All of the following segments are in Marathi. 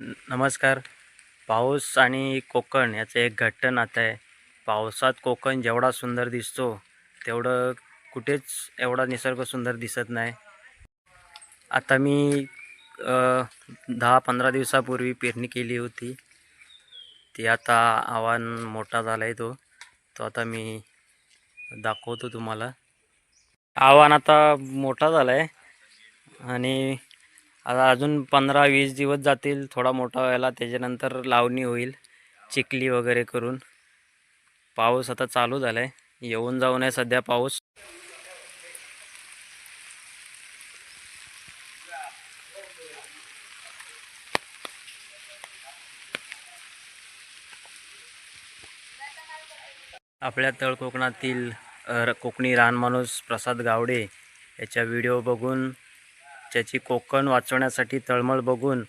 नमस्कार. पाऊस आणि कोकण याचं एक घट्ट नातं आहे. पावसात कोकण जेवढा सुंदर दिसतो तेवढं कुठेच एवढा निसर्ग सुंदर दिसत नाही. आता मी दहा पंधरा दिवसापूर्वी पेरणी केली होती. ती आता आव्हान मोठा झाला आहे तो. तो आता मी दाखवतो तुम्हाला. आव्हान आता मोठा झाला आहे आणि आता अजून पंधरा वीस दिवस जातील थोडा मोठा व्हायला त्याच्यानंतर लावणी होईल चिखली वगैरे करून. पाऊस आता चालू झाला आहे येऊन जाऊन आहे सध्या पाऊस. आपल्या तळ कोकणातील र- कोकणी रानमाणूस प्रसाद गावडे याच्या व्हिडिओ बघून त्याची कोकण वाचवण्यासाठी तळमळ बघून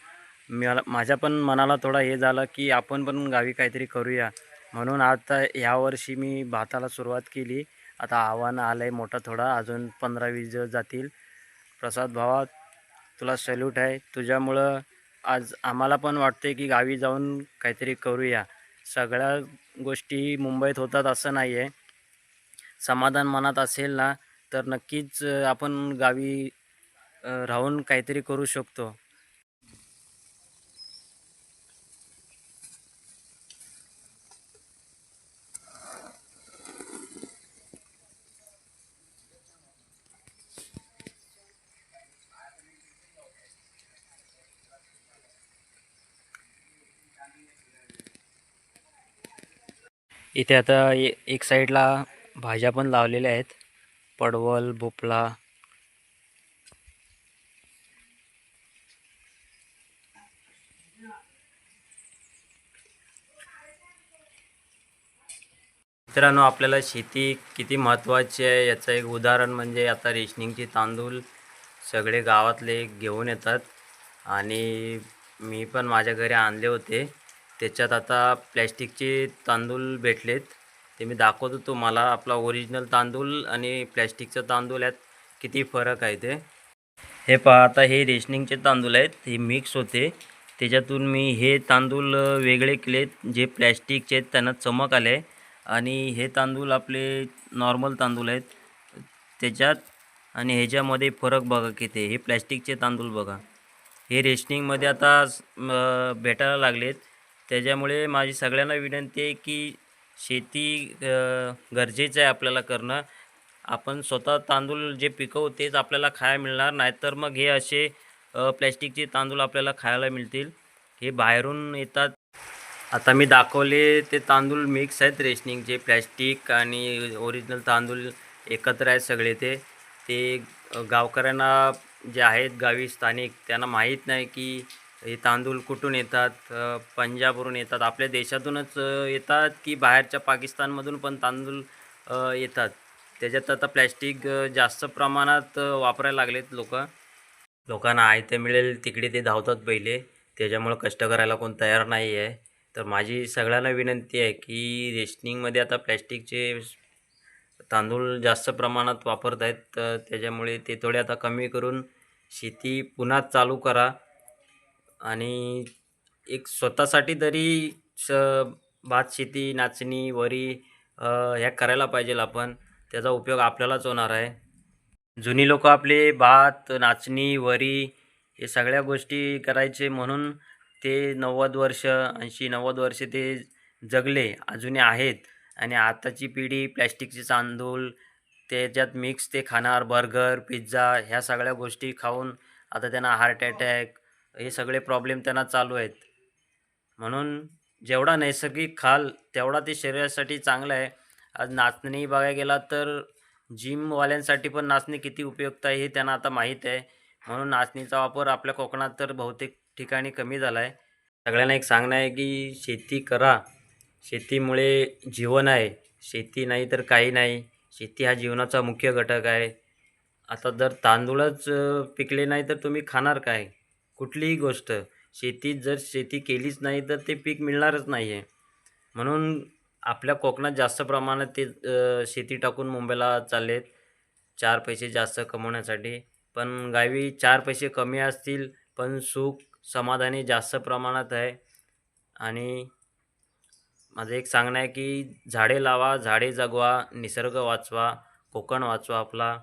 मला माझ्या पण मनाला थोडा हे झालं की आपण पण गावी काहीतरी करूया. म्हणून आता यावर्षी मी भाताला सुरुवात केली. आता आव्हान आलं आहे मोठा थोडा. अजून पंधरा वीस दिवस जातील. प्रसाद भावा तुला सल्यूट आहे. तुझ्यामुळं आज आम्हाला पण वाटते की गावी जाऊन काहीतरी करूया. सगळ्या गोष्टी मुंबईत होतात असं नाही आहे समाधान मनात असेल ना तर नक्कीच आपण गावी राहून काहीतरी करू शकतो. इथे आता एक साईडला भाज्या पण लावलेल्या आहेत. पडवल भोपळा मित्रांनो आपल्याला शेती किती महत्त्वाची आहे याचं एक उदाहरण म्हणजे आता रेशनिंगचे तांदूळ सगळे गावातले घेऊन येतात. आणि मी पण माझ्या घरी आणले होते. त्याच्यात आता प्लॅस्टिकचे तांदूळ भेटलेत. ते मी दाखवतो तुम्हाला. आपला ओरिजिनल तांदूळ आणि प्लॅस्टिकचा तांदूळ यात किती फरक आहे ते. हे पहा आता हे रेशनिंगचे तांदूळ आहेत. हे मिक्स होते. त्याच्यातून मी हे तांदूळ वेगळे केलेत. जे प्लॅस्टिकचे आहेत त्यांना चमक आले. आणि हे तांदूळ आपले नॉर्मल तांदूळ आहेत. त्याच्यात आणि ह्याच्यामध्ये फरक बघा किती हे प्लॅस्टिकचे तांदूळ बघा. हे रेशनिंगमध्ये आता भेटायला लागलेत. त्याच्यामुळे माझी सगळ्यांना विनंती आहे की शेती गरजेचं आहे आपल्याला करणं. आपण स्वतः तांदूळ जे पिकवू तेच आपल्याला खायला मिळणार. नाहीतर मग हे असे प्लॅस्टिकचे तांदूळ आपल्याला खायला मिळतील. हे बाहेरून येतात. आता मी दाखवले ते तांदूळ मिक्स आहेत रेशनिंगचे प्लॅस्टिक आणि ओरिजिनल तांदूळ एकत्र आहेत सगळे ते. ते गावकऱ्यांना जे आहेत गावी स्थानिक त्यांना माहीत नाही की हे तांदूळ कुठून येतात पंजाबवरून येतात. आपल्या देशातूनच येतात की बाहेरच्या पाकिस्तानमधून पण तांदूळ येतात. त्याच्यात आता प्लॅस्टिक जास्त प्रमाणात वापरायला लागलेत लोक. लोकांना आयते मिळेल तिकडे ते धावतात पहिले. त्याच्यामुळं कष्ट करायला कोण तयार नाही आहे तर माझी सगळ्यांना विनंती आहे की रेशनिंगमध्ये आता प्लॅस्टिकचे तांदूळ जास्त प्रमाणात वापरत आहेत तर त्याच्यामुळे ते थोडे आता कमी करून शेती पुन्हा चालू करा. आणि एक स्वतःसाठी तरी श भात शेती नाचणी वरी ह्या करायला पाहिजे आपण. त्याचा उपयोग आपल्यालाच होणार आहे. जुनी लोक आपले भात नाचणी वरी हे सगळ्या गोष्टी करायचे म्हणून ते नव्वद वर्ष ऐंशी नव्वद वर्ष ते जगले अजूनही आहेत. आणि आताची पिढी प्लॅस्टिकचे तांदूळ त्याच्यात मिक्स ते खाणार बर्गर पिझ्झा ह्या सगळ्या गोष्टी खाऊन आता त्यांना हार्ट अटॅक हे सगळे प्रॉब्लेम त्यांना चालू आहेत. म्हणून जेवढा नैसर्गिक खाल तेवढा ते शरीरासाठी चांगलं आहे. आज नाचणी बघायला गेला तर जिमवाल्यांसाठी पण नाचणी किती उपयुक्त आहे हे त्यांना आता माहीत आहे. म्हणून नाचणीचा वापर आपल्या कोकणात तर बहुतेक ठिकाणी कमी झाला आहे सगळ्यांना एक सांगणं आहे की शेती करा. शेतीमुळे जीवन आहे. शेती नाही तर काही नाही. शेती हा जीवनाचा मुख्य घटक आहे. आता जर तांदूळच पिकले नाही तर तुम्ही खाणार काय? कुठलीही गोष्ट. शेतीत जर शेती केलीच नाही तर ते पीक मिळणारच नाही आहे म्हणून आपल्या कोकणात जास्त प्रमाणात ते शेती टाकून मुंबईला चाललेत. चार पैसे जास्त कमवण्यासाठी. पण गावी चार पैसे कमी असतील पण सुख समाधानी जास्त प्रमाणात आहे. आणि माझं एक सांगणं आहे की झाडे लावा झाडे जगवा निसर्ग वाचवा कोकण वाचवा आपला.